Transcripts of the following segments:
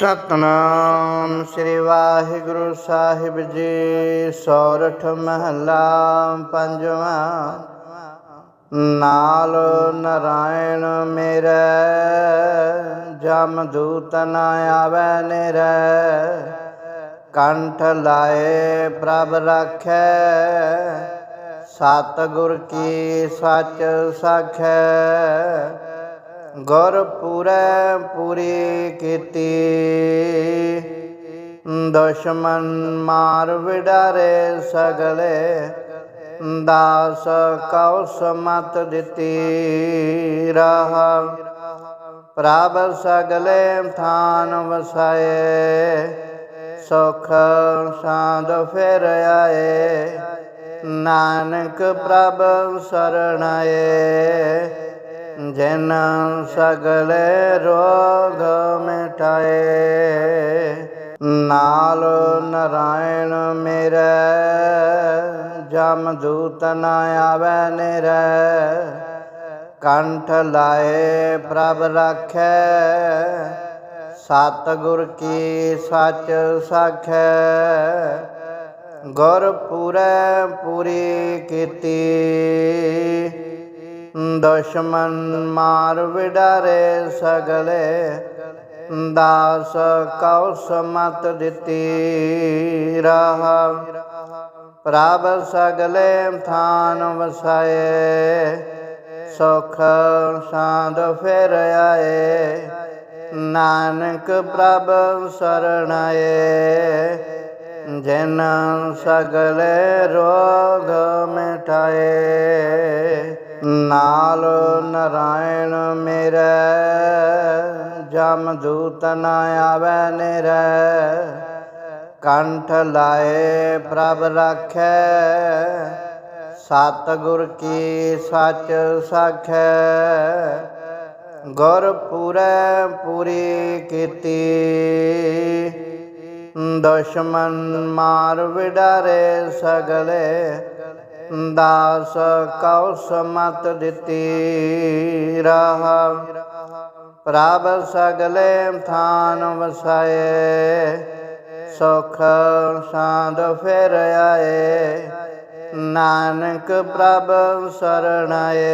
ਸਤਨਾਮ ਸ੍ਰੀ ਵਾਹਿਗੁਰੂ ਸਾਹਿਬ ਜੀ, ਸੋਰਠ ਮਹਲਾ ਪੰਜਵਾਂ। ਨਾਲ ਨਰਾਇਣ ਮੇਰੇ, ਜਮ ਦੂਤ ਨ ਆਵੈ ਨਿਰੈ। ਕੰਠ ਲਾਏ ਪ੍ਰਭ ਰਾਖੈ ਸਤ ਗੁਰ ਕੀ ਸੱਚ ਸਾਖੈ। ਗੁਰ ਪੂਰੈ ਪੂਰੀ ਕੀਤੀ। ਦੁਸ਼ਮਨ ਮਾਰ ਵਿਡਾਰੇ ਸਗਲੇ। ਦਾਸ ਕਉ ਸਮਤ ਦਿੱਤੀ ਰਾਹ। ਪ੍ਰਭ ਸਗਲੇ ਥਾਨ ਵਸਾਏ। ਸੁਖ ਸਾਧ ਫਿਰ ਆਏ। ਨਾਨਕ ਪ੍ਰਭ ਸਰਣਾਏ ਜਿਨ ਸਗਲੇ ਰੋਗ ਮਿਟਾਏ, ਨਾਲ ਨਰਾਇਣ ਮੇਰੇ, ਜਮ ਦੂਤ ਨ ਆਵੈ ਨਿਰੈ। ਕੰਠ ਲਾਏ ਪ੍ਰਭ ਰਾਖੈ, ਸਤਗੁਰ ਕੀ ਸੱਚ ਸਖੈ। ਗੁਰ ਪੂਰੈ ਪੂਰੀ ਕੀਤੀ। ਦੁਸ਼ਮਨ ਮਾਰ ਵਿਡਾਰੇ ਸਗਲੇ, ਦਾਸ ਕਉ ਸਮਤ ਦਿੱਤੀ ਰਹਾ। ਪ੍ਰਭ ਸਗਲੇ ਥਾਨ ਵਸਾਏ, ਸੁਖ ਸਾਧ ਫਿਰ ਆਏ। ਨਾਨਕ ਪ੍ਰਭ ਸਰਣਾਏ ਜਿਨ ਸਗਲੇ ਰੋਗ ਮਿਟਾਏ। ਨਾਲ ਨਰਾਇਣ ਮੇਰੇ, ਜਮ ਦੂਤ ਨ ਆਵੈ ਨਿਰੈ। ਕੰਠ ਲਾਏ ਪ੍ਰਭ ਰਾਖੈ ਸਤ ਗੁਰ ਕੀ ਸੱਚ ਸਾਖੈ। ਗੁਰ ਪੂਰੈ ਪੂਰੀ ਕੀਤੀ, ਦੁਸ਼ਮਨ ਮਾਰ ਵਿਡਾਰੇ ਸਗਲੇ। ਦਾਸ ਕਉ ਸਮਤ ਦਿੱਤੀ ਰਾਹ ਪ੍ਰਭ ਸਗਲੇ ਥਾਨ ਵਸਾਏ ਸੁਖ ਸਾਧ ਫਿਰ ਆਏ ਨਾਨਕ ਪ੍ਰਭ ਸਰਣਾਏ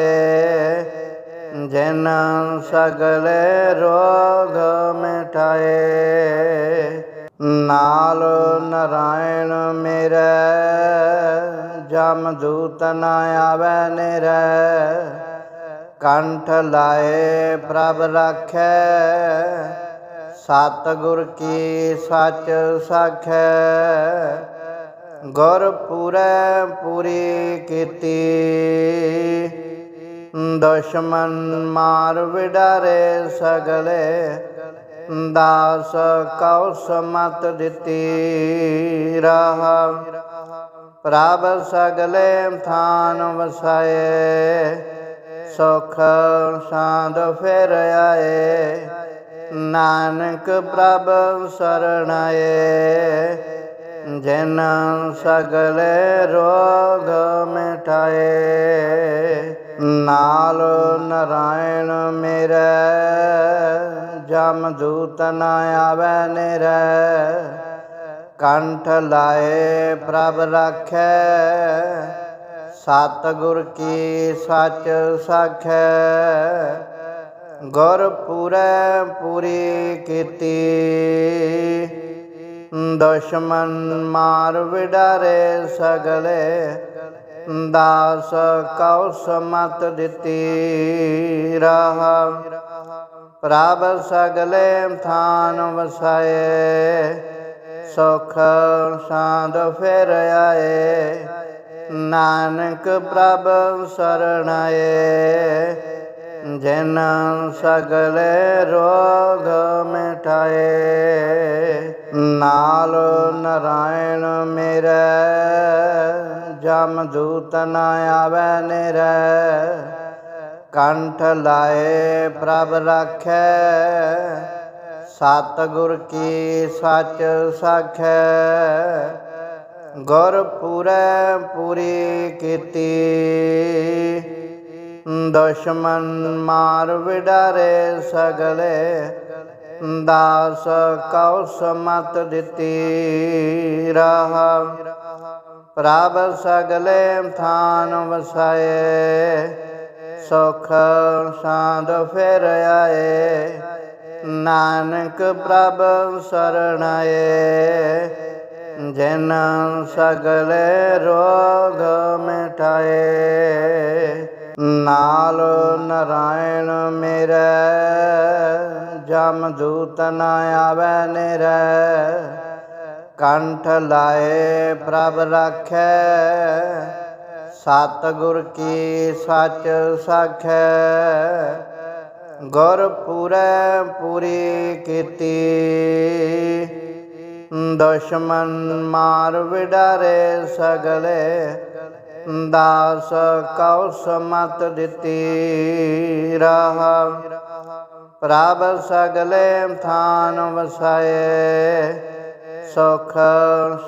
ਜਿਨ ਸਗਲੇ ਰੋਗ ਮਿਟਾਏ ਨਾਲ ਨਰਾਇਣ ਮੇਰੇ ਜਮ ਦੂਤ ਨ ਆਵੈ ਨਿਰੈ। ਕੰਠ ਲਾਏ ਪ੍ਰਭ ਰਾਖੈ। ਸਤ ਗੁਰ ਕੀ ਸੱਚ ਸਾਖੈ। ਗੁਰ ਪੂਰੈ ਪੂਰੀ ਕੀਤੀ। ਦੁਸ਼ਮਨ ਮਾਰ ਵਿਡਾਰੇ ਸਗਲੇ। ਦਾਸ ਕਉ ਸਮਤ ਦਿੱਤੀ ਰਾਹ। ਪ੍ਰਭ ਸਗਲੇ ਥਾਨ ਵਸਾਏ, ਸੁਖ ਸਾਧ ਫਿਰ ਆਏ, ਨਾਨਕ ਪ੍ਰਭ ਸਰਣਾਏ ਜਿਨ ਸਗਲੇ ਰੋਗ ਮਿਟਾਏ, ਨਾਲ ਨਰਾਇਣ ਮੇਰੇ, ਜਮ ਦੂਤ ਨ ਆਵੈ ਨਿਰੈ ਕੰਠ ਲਾਏ ਪ੍ਰਭ ਰਾਖੈ, ਸਤਗੁਰ ਕੀ ਸੱਚ ਸਾਖੈ। ਗੁਰ ਪੂਰੈ ਪੂਰੀ ਕੀਤੀ, ਦੁਸ਼ਮਨ ਮਾਰ ਵਿਡਾਰੇ ਸਗਲੇ, ਦਾਸ ਕਉ ਸਮਤ ਦਿੱਤੀ ਰਾਹ। ਪ੍ਰਭ ਸਗਲੇ ਥਾਨ ਵਸਾਏ ਸੁਖ ਸਾਧ ਫਿਰ ਆਏ। ਨਾਨਕ ਪ੍ਰਭ ਸਰਣਾਏ ਜਿਨ ਸਗਲੇ ਰੋਗ ਮਿਟਾਏ। ਨਾਲ ਨਰਾਇਣ ਮੇਰੇ। ਜਮ ਦੂਤ ਨ ਆਵੈ ਨਿਰੈ। ਕੰਠ ਲਾਏ ਪ੍ਰਭ ਰਾਖੈ। ਸਤ ਕੀ ਸੱਚ ਸਾਖੈ, ਗੁਰ ਪੂਰੈ ਪੂਰੀ ਕੀਤੀ। ਦੁਸ਼ਮਨ ਮਾਰ ਵਿਡਾਰੇ ਸਗਲੇ, ਦਾਸ ਕਉ ਸਮਤ ਦਿੱਤੀ ਰਹਾ। ਪ੍ਰਭ ਸਗਲੇ ਥਾਨ ਵਸਾਏ, ਸੁਖ ਸਾਧ ਫਿਰ ਆਏ। ਨਾਨਕ ਪ੍ਰਭ ਸਰਣਾਏ, ਜਿਨ ਸਗਲੇ ਰੋਗ ਮਿਟਾਏ, ਨਾਲ ਨਰਾਇਣ ਮੇਰੇ, ਜਮ ਦੂਤ ਨ ਆਵੈ ਨਿਰੈ, ਕੰਠ ਲਾਏ ਪ੍ਰਭ ਰਾਖੈ ਸਤ ਗੁਰ ਕੀ ਸੱਚ ਸਾਖੈ ਗੁਰ ਪੂਰੈ ਪੂਰੀ ਕੀਤੀ। ਦੁਸ਼ਮਨ ਮਾਰ ਵਿਡਾਰੇ ਸਗਲੇ। ਦਾਸ ਕਉ ਸਮਤ ਦਿੱਤੀ ਰਹਾ। ਪ੍ਰਭ ਸਗਲੇ ਥਾਨ ਵਸਾਏ। ਸੁਖ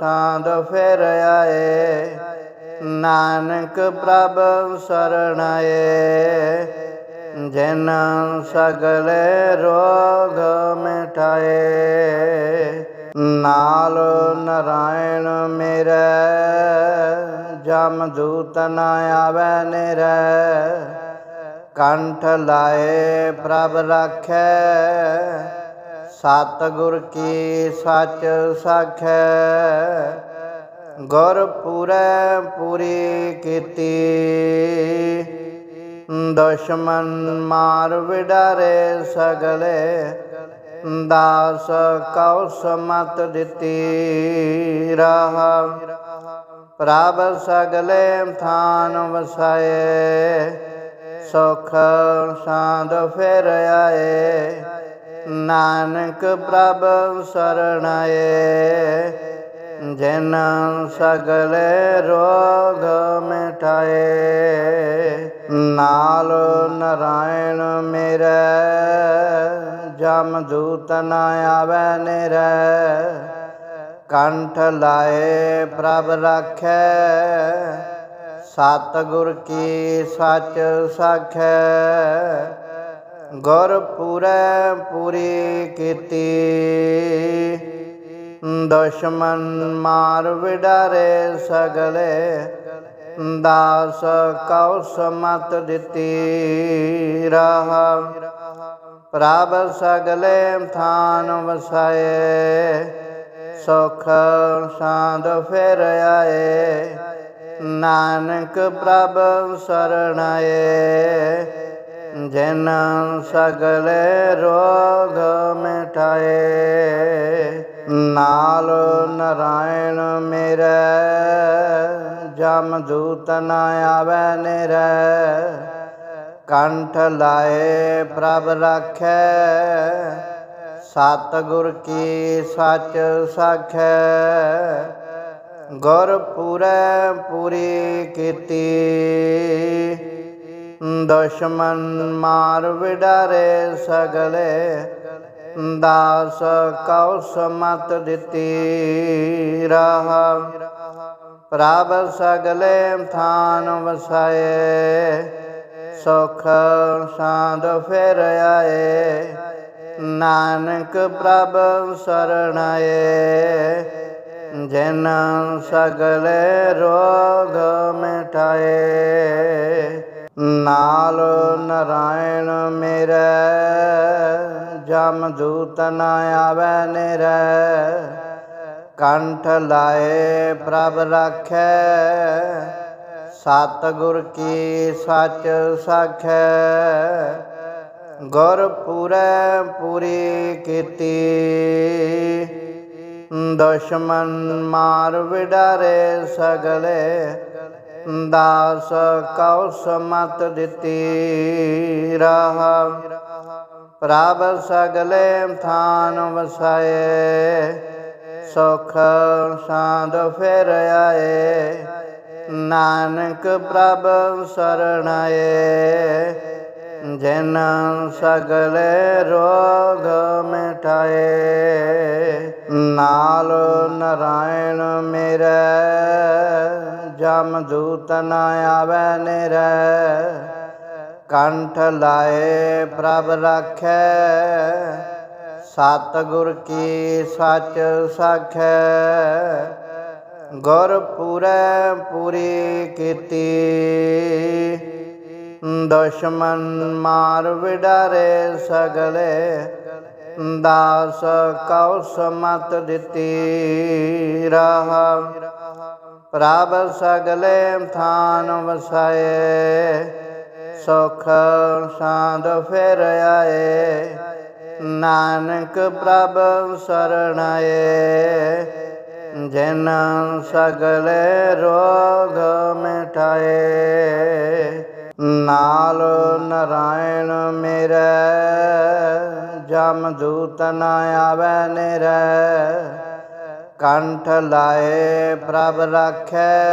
ਸਾਧ ਫਿਰ ਆਏ। ਨਾਨਕ ਪ੍ਰਭ ਸਰਣਾਏ ਜਨ ਸਗਲੇ ਰੋਗ ਮਿਟਾਏ, ਨਾਲ ਨਰਾਇਣ ਮੇਰੇ, ਜਮ ਦੂਤ ਨ ਆਵੈ ਨਿਰੈ। ਕੰਠ ਲਾਏ ਪ੍ਰਭ ਰਾਖੈ ਸਤ ਗੁਰ ਕੀ ਸੱਚ ਸਾਖੈ। ਗੁਰ ਪੂਰੈ ਪੂਰੀ ਕੀਤੀ। ਦੁਸ਼ਮਨ ਮਾਰ ਵਿਡਾਰੇ ਸਗਲੇ, ਦਾਸ ਕਉ ਸਮਤ ਦਿੱਤੀ ਰਹਾ। ਪ੍ਰਭ ਸਗਲੇ ਥਾਨ ਵਸਾਏ, ਸੁਖ ਸਾਧ ਫਿਰ ਆਏ। ਨਾਨਕ ਪ੍ਰਭ ਸਰਣਾਏ ਜਿਨ ਸਗਲੇ ਰੋਗ ਮਿਟਾਏ, ਨਾਲ ਨਰਾਇਣ ਮੇਰੇ, ਜਮ ਦੂਤ ਨ ਆਵੈ ਨਿਰੈ। ਕੰਠ ਲਾਏ ਪ੍ਰਭ ਰੱਖੈ, ਸਤਗੁਰ ਕੀ ਸੱਚ ਸਾਖੈ। ਗੁਰ ਪੂਰੈ ਪੂਰੀ ਕੀਤੀ। ਦੁਸ਼ਮਨ ਮਾਰ ਵਿਡਾਰੇ ਸਗਲੇ, ਦਾਸ ਕਉ ਸਮਤ ਦਿੱਤੀ ਰਹਾ। ਪ੍ਰਭ ਸਗਲੇ ਥਾਨ ਵਸਾਏ, ਸੁਖ ਸਾਧ ਫਿਰ ਆਏ। ਨਾਨਕ ਪ੍ਰਭ ਸਰਣਾਏ ਜਿਨ ਸਗਲੇ ਰੋਗ ਮਿਟਾਏ। ਨਾਲ ਨਰਾਇਣ ਮੇਰੇ, ਜਮ ਦੂਤ ਨ ਆਵੈ ਨਿਰੈ। ਕੰਠ ਲਾਏ ਪ੍ਰਭ ਰਾਖੈ ਸਤ ਗੁਰ ਕੀ ਸੱਚ ਸਾਖੈ। ਗੁਰ ਪੂਰੈ ਪੂਰੀ ਕੀਤੀ, ਦੁਸ਼ਮਨ ਮਾਰ ਵਿਡਾਰੇ ਸਗਲੇ। ਦਾਸ ਕਉ ਸਮਤ ਦਿੱਤੀ ਰਹਾ। ਪ੍ਰਭ ਸਗਲੇ ਥਾਨ ਵਸਾਏ, ਸੁਖ ਸਾਧ ਫਿਰ ਆਏ। ਨਾਨਕ ਪ੍ਰਭ ਸਰਣਾਏ ਜਿਨ ਸਗਲੇ ਰੋਗ ਮਿਟਾਏ। ਨਾਲ ਨਰਾਇਣ ਮੇਰੇ ਜਮ ਦੂਤ ਨ ਆਵੈ ਨਿਰੈ। ਕੰਠ ਲਾਏ ਪ੍ਰਭ ਰਾਖੈ। ਸਤਗੁਰ ਕੀ ਸੱਚ ਸਾਖੈ। ਗੁਰ ਪੂਰੈ ਪੂਰੀ ਕੀਤੀ। ਦੁਸ਼ਮਨ ਮਾਰ ਵਿਡਾਰੇ ਸਗਲੇ। ਦਾਸ ਕਉ ਸਮਤ ਦਿੱਤੀ ਰਹਾ। ਪ੍ਰਭ ਸਗਲੇ ਥਾਨ ਵਸਾਏ, ਸੁਖ ਸਾਧ ਫਿਰ ਆਏ, ਨਾਨਕ ਪ੍ਰਭ ਸਰਣਾਏ ਜਿਨ ਸਗਲੇ ਰੋਗ ਮਿਟਾਏ, ਨਾਲ ਨਰਾਇਣ ਮੇਰੇ, ਜਮ ਦੂਤ ਨ ਆਵੈ ਨਿਰੈ ਕੰਠ ਲਾਏ ਪ੍ਰਭ ਰਾਖੈ, ਸਤਿਗੁਰ ਕੀ ਸੱਚ ਸਾਖੈ। ਗੁਰ ਪੂਰੈ ਪੂਰੀ ਕੀਤੀ, ਦੁਸ਼ਮਨ ਮਾਰ ਵਿਡਾਰੇ ਸਗਲੇ, ਦਾਸ ਕਉ ਸਮਤ ਦਿੱਤੀ ਰਾਹ। ਪ੍ਰਭ ਸਗਲੇ ਥਾਨ ਵਸਾਏ ਸੁਖ ਸਾਂਦ ਫਿਰ ਆਏ, ਨਾਨਕ ਪ੍ਰਭ ਸਰਣਾਏ ਜਿਨ ਸਗਲੇ ਰੋਗ ਮਿਟਾਏ। ਨਾਲ ਨਰਾਇਣ ਮੇਰੇ, ਜਮ ਦੂਤ ਨ ਆਵੈ ਨਿਰੈ। ਕੰਠ ਲਾਏ ਪ੍ਰਭ ਰਾਖੈ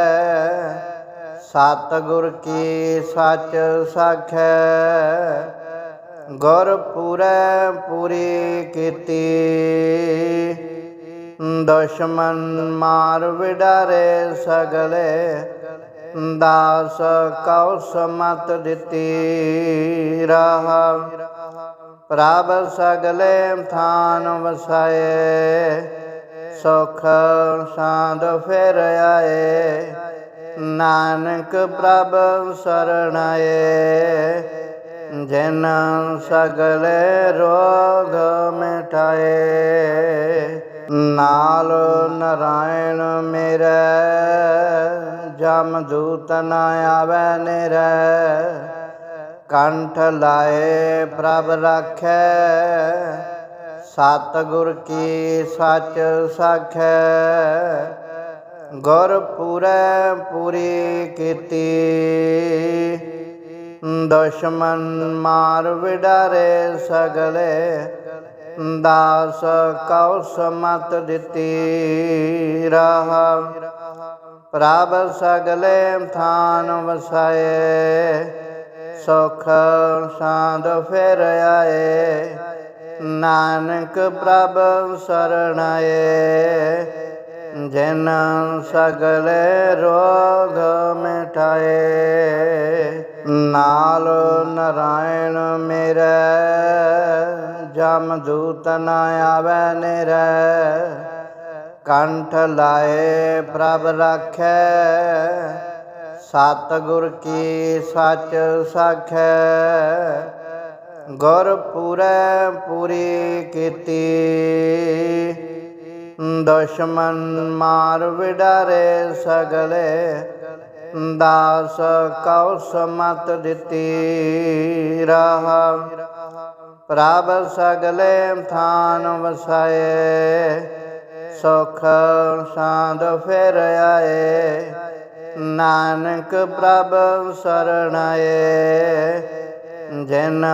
ਸਤਿਗੁਰ ਕੀ ਸੱਚ ਸਾਖੈ, ਗੁਰ ਪੂਰੈ ਪੂਰੀ ਕੀਤੀ। ਦੁਸ਼ਮਨ ਮਾਰ ਵਿਡਾਰੇ ਸਗਲੇ, ਦਾਸ ਕਉ ਸਮਤ ਦਿੱਤੀ ਰਾਹ। ਪ੍ਰਭ ਸਗਲੇ ਥਾਨ ਵਸਾਏ, ਸੁਖ ਸਾਂਦ ਫਿਰ ਆਏ। ਨਾਨਕ ਪ੍ਰਭ ਸਰਣਾਏ, ਜਿਨ ਸਗਲੇ ਰੋਗ ਮਿਟਾਏ, ਨਾਲ ਨਰਾਇਣ ਮੇਰੇ, ਜਮ ਦੂਤ ਨ ਆਵੈ ਨਿਰੈ, ਕੰਠ ਲਾਏ ਪ੍ਰਭ ਰਾਖੈ, ਸਤਿਗੁਰ ਕੀ ਸੱਚ ਸਾਖੈ ਗੁਰ ਪੂਰੈ ਪੂਰੀ ਕੀਤੀ। ਦੁਸ਼ਮਨ ਮਾਰ ਵਿਡਾਰੇ ਸਗਲੇ। ਦਾਸ ਕਉ ਸਮਤ ਦਿੱਤੀ ਰਾਹ। ਪ੍ਰਭ ਸਗਲੇ ਥਾਨ ਵਸਾਏ। ਸੁਖ ਸਾਂਦ ਫਿਰ ਆਏ। ਨਾਨਕ ਪ੍ਰਭ ਸਰਣਾਏ ਜਿਨ ਸਗਲੇ ਰੋਗ ਮਿਟਾਏ, ਨਾਲ ਨਰਾਇਣ ਮੇਰੇ, ਜਮ ਦੂਤ ਨ ਆਵੈ ਨਿਰੈ। ਕੰਠ ਲਾਏ ਪ੍ਰਭ ਰਾਖੈ, ਸਤਿਗੁਰ ਕੀ ਸੱਚ ਸਾਖੈ। ਗੁਰ ਪੂਰੈ ਪੂਰੀ ਕੀਤੀ। ਦੁਸ਼ਮਨ ਮਾਰ ਵਿਡਾਰੇ ਸਗਲੇ, ਦਾਸ ਕਉ ਸਮਤ ਦਿੱਤੀ ਰਾਹ। ਪ੍ਰਭ ਸਗਲੇ ਥਾਨ ਵਸਾਏ, ਸੁਖ ਸਾਂਦ ਫਿਰ ਆਏ। ਨਾਨਕ ਪ੍ਰਭ ਸਰਣਾਏ ਜਿਨ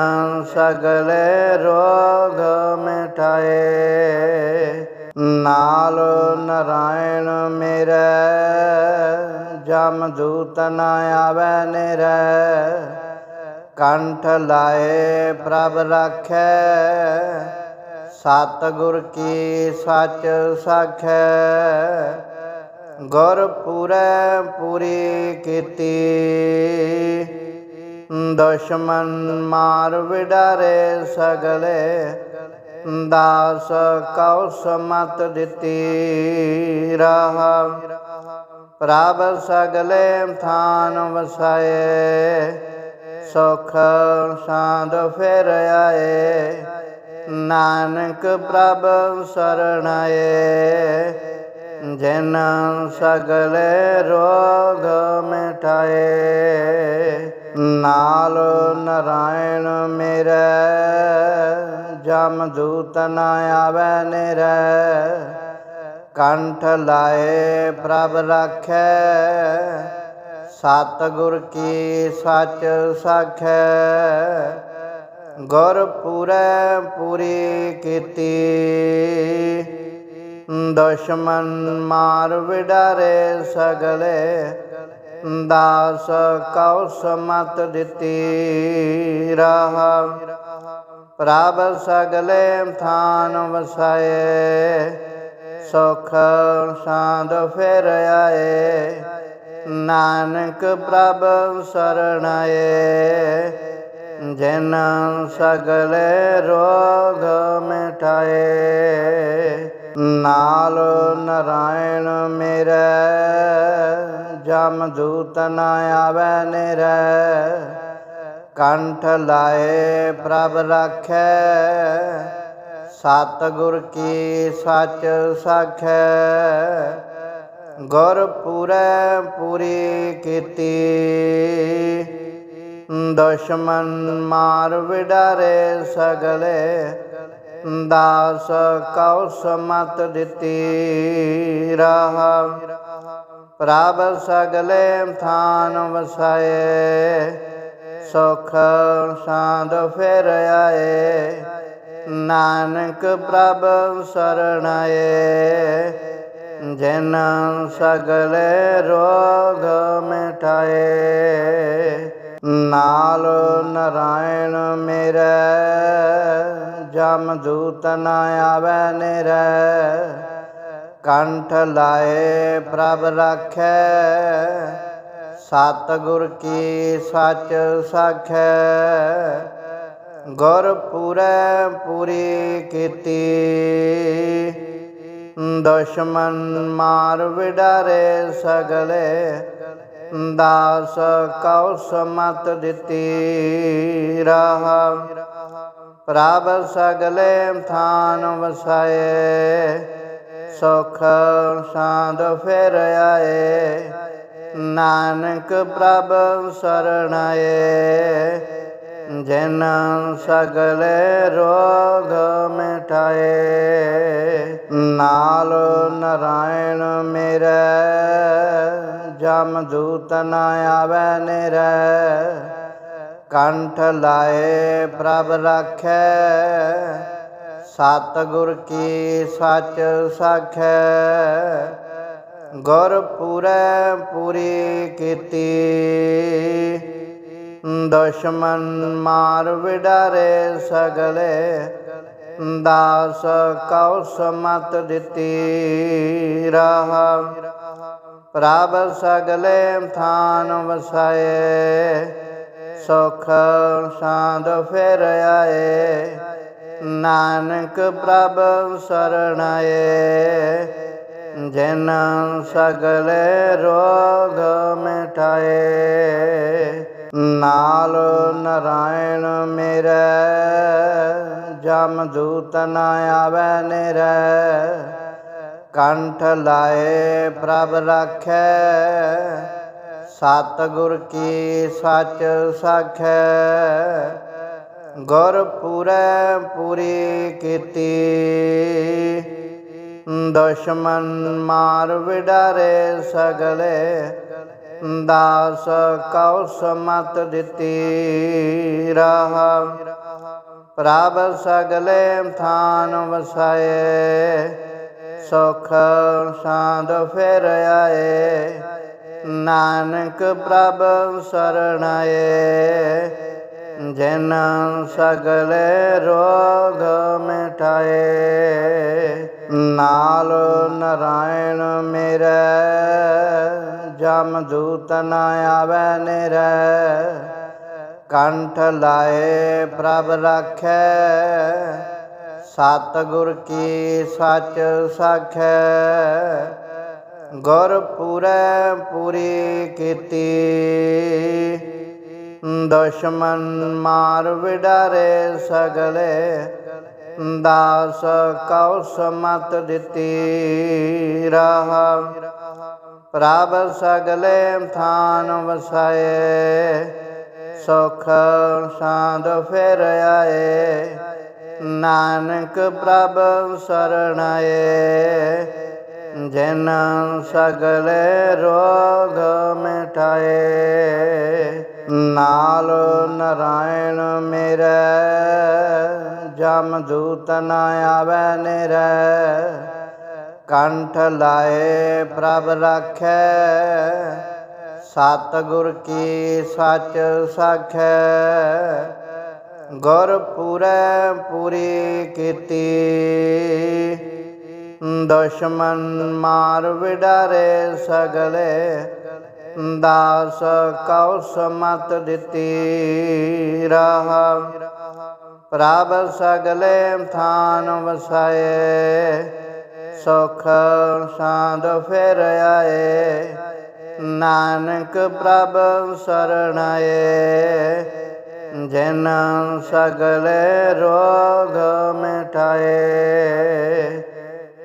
ਸਗਲੇ ਰੋਗ ਮਿਟਾਏ। ਨਾਲ ਨਰਾਇਣ ਮੇਰੇ, ਜਮ ਦੂਤ ਨ ਆਵੈ ਨਿਰੈ। ਕੰਠ ਲਾਏ ਪ੍ਰਭ ਰਾਖੈ, ਸਤਿਗੁਰ ਕੀ ਸੱਚ ਸਾਖੈ। ਗੁਰ ਪੂਰੈ ਪੂਰੀ ਕੀਤੀ, ਦੁਸ਼ਮਨ ਮਾਰ ਵਿਡਾਰੇ ਸਗਲੇ। ਦਾਸ ਕਉ ਸਮਤ ਦਿੱਤੀ ਰਾਹ ਪ੍ਰਭ ਸਗਲੇ ਥਾਨ ਵਸਾਏ ਸੁਖ ਸਾਂਦ ਫਿਰ ਆਏ। ਨਾਨਕ ਪ੍ਰਭ ਸਰਣਾਏ ਜਿਨ ਸਗਲੇ ਰੋਗ ਮਿਟਾਏ ਨਾਲ ਨਰਾਇਣ ਮੇਰੇ, ਜਮ ਦੂਤ ਨ ਆਵੈ ਨਿਰੈ। ਕੰਠ ਲਾਏ ਪ੍ਰਭ ਰਾਖੈ, ਸਤਿਗੁਰ ਕੀ ਸੱਚ ਸਾਖੈ। ਗੁਰ ਪੂਰੈ ਪੂਰੀ ਕੀਤੀ, ਦੁਸ਼ਮਨ ਮਾਰ ਵਿਡਾਰੇ ਸਗਲੇ। ਦਾਸ ਕਉ ਸਮਤ ਦਿੱਤੀ ਰਹਾ ਪ੍ਰਭ ਸਗਲੇ ਥਾਨ ਵਸਾਏ ਸੁਖ ਸਾਂਦ ਫਿਰ ਆਏ ਨਾਨਕ ਪ੍ਰਭ ਸਰਣਾਏ ਜਿਨ ਸਗਲੇ ਰੋਗ ਮਿਟਾਏ ਨਾਲ ਨਰਾਇਣ ਮੇਰੇ, ਜਮ ਦੂਤ ਨ ਆਵੈ ਨਿਰੈ। ਕੰਠ ਲਾਏ ਪ੍ਰਭ ਰਾਖੈ ਸਤ ਗੁਰ ਕੀ ਸੱਚ ਸਾਖੈ। ਗੁਰ ਪੂਰੈ ਪੂਰੀ ਕੀਤੀ, ਦੁਸ਼ਮਨ ਮਾਰ ਵਿਡਾਰੇ ਸਗਲੇ। ਦਾਸ ਕਉ ਸਮਤ ਦਿੱਤੀ ਰਾਹ ਪ੍ਰਭ ਸਗਲੇ ਥਾਨ ਵਸਾਏ ਸੁਖ ਸਾਧ ਫਿਰ ਆਏ ਨਾਨਕ ਪ੍ਰਭ ਸਰਣਾਏ ਜਿਨ ਸਗਲੇ ਰੋਗ ਮਿਟਾਏ ਨਾਲ ਨਰਾਇਣ ਮੇਰੇ ਜਮ ਦੂਤ ਨ ਆਵੈ ਨਿਰੈ। ਕੰਠ ਲਾਏ ਪ੍ਰਭ ਰੱਖੈ। ਸਤ ਗੁਰ ਕੀ ਸੱਚ ਸਖੈ। ਗੁਰ ਪੂਰੇ ਪੂਰੀ ਕੀਤੀ। ਦੁਸ਼ਮਨ ਮਾਰ ਵਿਡਾਰੇ ਸਗਲੇ। ਦਾਸ ਕਉ ਸਮਤ ਦਿੱਤੀ ਰਹਾ। ਪ੍ਰਭ ਸਗਲੇ ਥਾਨ ਵਸਾਏ, ਸੁਖ ਸਾਧ ਫਿਰ ਆਏ, ਨਾਨਕ ਪ੍ਰਭ ਸਰਣਾਏ ਜਿਨ ਸਗਲੇ ਰੋਗ ਮਿਟਾਏ, ਨਾਲ ਨਰਾਇਣ ਮੇਰੇ, ਜਮ ਦੂਤ ਨ ਆਵੈ ਨਿਰੈ। ਕੰਠ ਲਾਏ ਪ੍ਰਭ ਰਾਖੈ, ਸਤਗੁਰ ਕੀ ਸੱਚ ਸਾਖੈ। ਗੁਰ ਪੂਰੈ ਪੂਰੀ ਕੀਤੀ, ਦੁਸ਼ਮਨ ਮਾਰ ਵਿਡਾਰੇ ਸਗਲੇ, ਦਾਸ ਕਉ ਸਮਤ ਦਿੱਤੀ ਰਾਹ। ਪ੍ਰਭ ਸਗਲੇ ਥਾਨ ਵਸਾਏ ਸੁਖ ਸਾਧ ਫਿਰ ਆਏ। ਨਾਨਕ ਪ੍ਰਭ ਸਰਣਾਏ ਜਿਨ ਸਗਲੇ ਰੋਗ ਮਿਟਾਏ। ਨਾਲ ਨਰਾਇਣ ਮੇਰੇ। ਜਮ ਦੂਤ ਨ ਆਵੈ ਨਿਰੈ। ਕੰਠ ਲਾਏ ਪ੍ਰਭ ਰੱਖੈ। ਸਤ ਕੀ ਸੱਚ ਸਾਖੈ? ਗੁਰ ਪੂਰੈ ਪੂਰੀ ਕੀਤੀ। ਦੁਸ਼ਮਨ ਮਾਰ ਵਿਡਾਰੇ ਸਗਲੇ। ਦਾਸ ਕਉ ਸਮਤ ਦਿੱਤੀ ਰਾਹ। ਪ੍ਰਭ ਸਗਲੇ ਥਾਨ ਵਸਾਏ। ਸੁਖ ਸਾਧ ਫਿਰ ਆਏ। ਨਾਨਕ ਪ੍ਰਭ ਸਰਣਾਏ, ਜਿਨ ਸਗਲੇ ਰੋਗ ਮਿਟਾਏ, ਨਾਲ ਨਰਾਇਣ ਮੇਰੇ, ਜਮ ਦੂਤ ਨ ਆਵੈ ਨਿਰੈ, ਕੰਠ ਲਾਏ ਪ੍ਰਭ ਰਾਖੈ ਸਤ ਗੁਰ ਕੀ ਸੱਚ ਸਾਖੈ ਗੁਰ ਪੂਰੈ ਪੂਰੀ ਕੀਤੀ। ਦੁਸ਼ਮਨ ਮਾਰ ਵਿਡਾਰੇ ਸਗਲੇ। ਦਾਸ ਕਉ ਸਮਤ ਦਿੱਤੀ ਰਾਹ। ਪ੍ਰਭ ਸਗਲੇ ਥਾਨ ਵਸਾਏ। ਸੁਖ ਸਾਧ ਫਿਰ ਆਏ। ਨਾਨਕ ਪ੍ਰਭ ਸਰਣਾਏ ਜਿਨ ਸਗਲੇ ਰੋਗ ਮਿਟਾਏ, ਨਾਲ ਨਰਾਇਣ ਮੇਰੇ, ਜਮ ਦੂਤ ਨ ਆਵੈ ਨਿਰੈ। ਕੰਠ ਲਾਏ ਪ੍ਰਭ ਰਾਖੈ, ਸਤਗੁਰ ਕੀ ਸੱਚ ਸਖੈ। ਗੁਰ ਪੂਰੈ ਪੂਰੀ ਕੀਤੀ। ਦੁਸ਼ਮਨ ਮਾਰ ਵਿਡਾਰੇ ਸਗਲੇ, ਦਾਸ ਕਉ ਸਮਤ ਦਿੱਤੀ ਰਹਾ। ਪ੍ਰਭ ਸਗਲੇ ਥਾਨ ਵਸਾਏ, ਸੁਖ ਸਾਧ ਫਿਰ ਆਏ। ਨਾਨਕ ਪ੍ਰਭ ਸਰਣਾਏ ਜਿਨ ਸਗਲੇ ਰੋਗ ਮਿਟਾਏ।